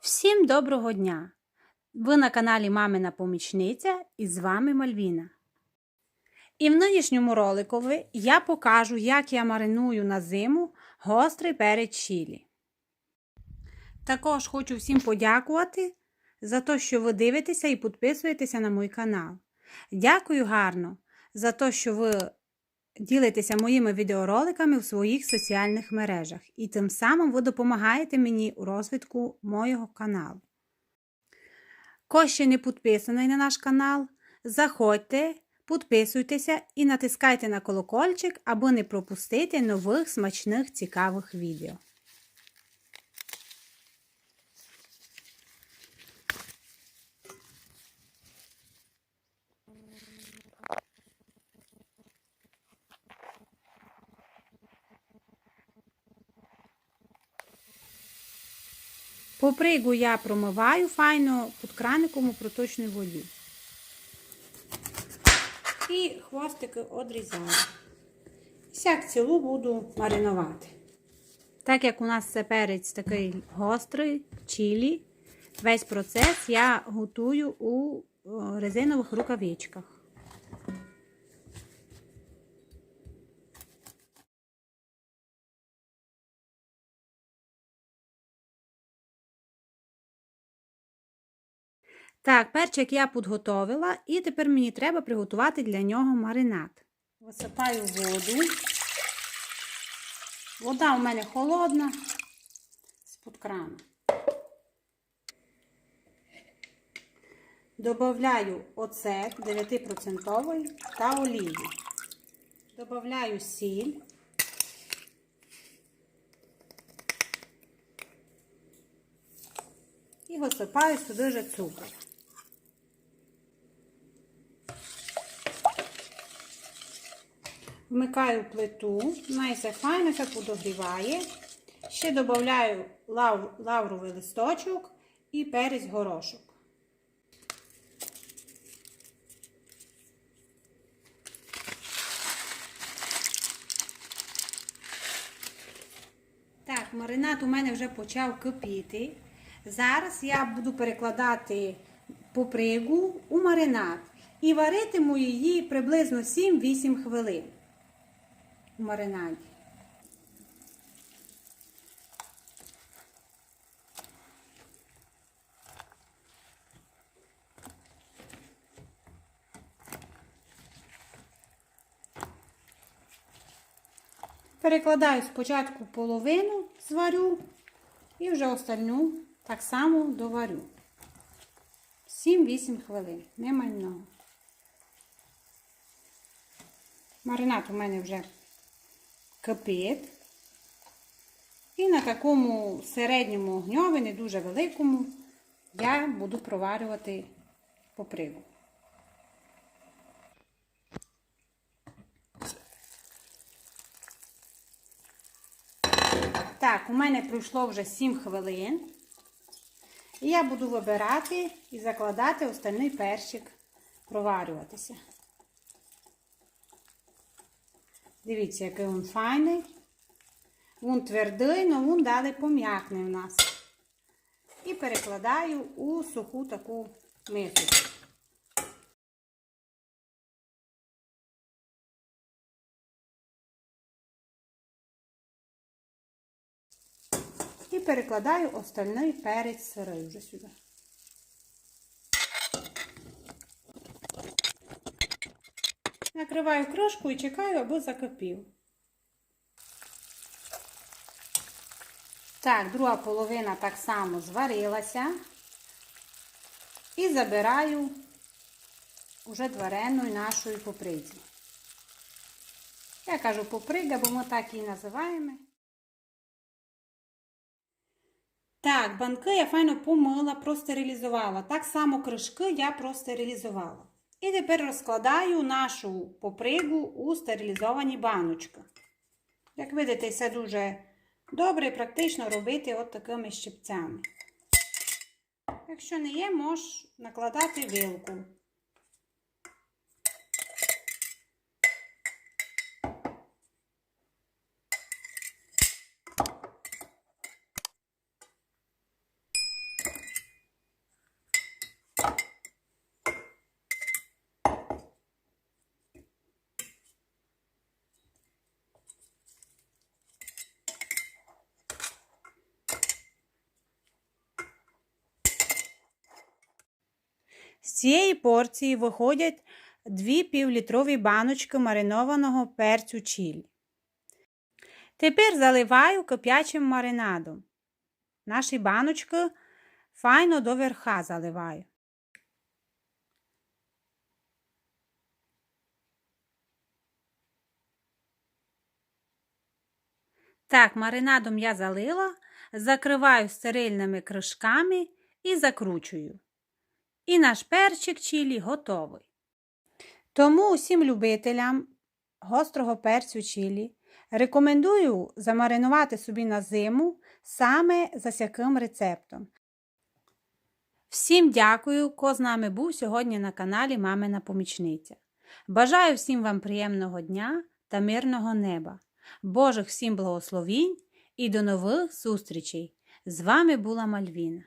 Всім доброго дня! Ви на каналі Мамина Помічниця і з вами Мальвіна. І в нинішньому роликові я покажу, як я мариную на зиму гострий перець чилі. Також хочу всім подякувати за те, що ви дивитеся і підписуєтеся на мій канал. Дякую гарно за те, що ви ділитеся моїми відеороликами в своїх соціальних мережах, і тим самим ви допомагаєте мені у розвитку моєго каналу. Хто ще не підписаний на наш канал, заходьте, підписуйтеся і натискайте на колокольчик, аби не пропустити нових смачних цікавих відео. Попригу я промиваю файно під краником у проточній воді. І хвостики одрізаю. Сяк цілу буду маринувати. Так як у нас це перець такий гострий, чилі, весь процес я готую у резинових рукавичках. Так, перчик я підготовила, і тепер мені треба приготувати для нього маринад. Висипаю воду. Вода у мене холодна з-під крану. Добавляю оцет 9% та олію. Добавляю сіль. І висипаю сюди же цукор. Вмикаю плиту, все подогріває. Ще додаю лав, лавровий листочок і перець горошок. Так, маринад у мене вже почав кипіти. Зараз я буду перекладати попригу у маринад і варитиму її приблизно 7-8 хвилин у маринаді. Перекладаю спочатку половину зварю і вже остальну так само доварю. 7-8 хвилин, не много. Маринад у мене вже кипить. І на такому середньому огньові, не дуже великому, я буду проварювати попригу. Так, у мене пройшло вже 7 хвилин. І я буду вибирати і закладати остальний перчик проварюватися. Дивіться, який він файний. Він твердий, але він далі пом'якне у нас. І перекладаю у суху таку мисочку. І перекладаю остальний перець сирий вже сюди. Накриваю кришку і чекаю, аби закипів. Так, друга половина так само зварилася. І забираю уже вареної нашої поприді. Я кажу поприга, бо ми так її називаємо. Так, банки я файно помила, простерилізувала. Так само кришки я простерилізувала. І тепер розкладаю нашу попригу у стерилізовані баночки. Як видите, це дуже добре і практично робити от такими щипцями. Якщо не є, можеш накладати вилку. З цієї порції виходять дві півлітрові баночки маринованого перцю чилі. Тепер заливаю кип'ячим маринадом. Наші баночки файно до верха заливаю. Так, маринадом я залила, закриваю стерильними кришками і закручую. І наш перчик чилі готовий. Тому усім любителям гострого перцю чилі рекомендую замаринувати собі на зиму саме за сяким рецептом. Всім дякую, ко з нами був сьогодні на каналі Мамина Помічниця. Бажаю всім вам приємного дня та мирного неба, Божих всім благословінь і до нових зустрічей! З вами була Мальвіна.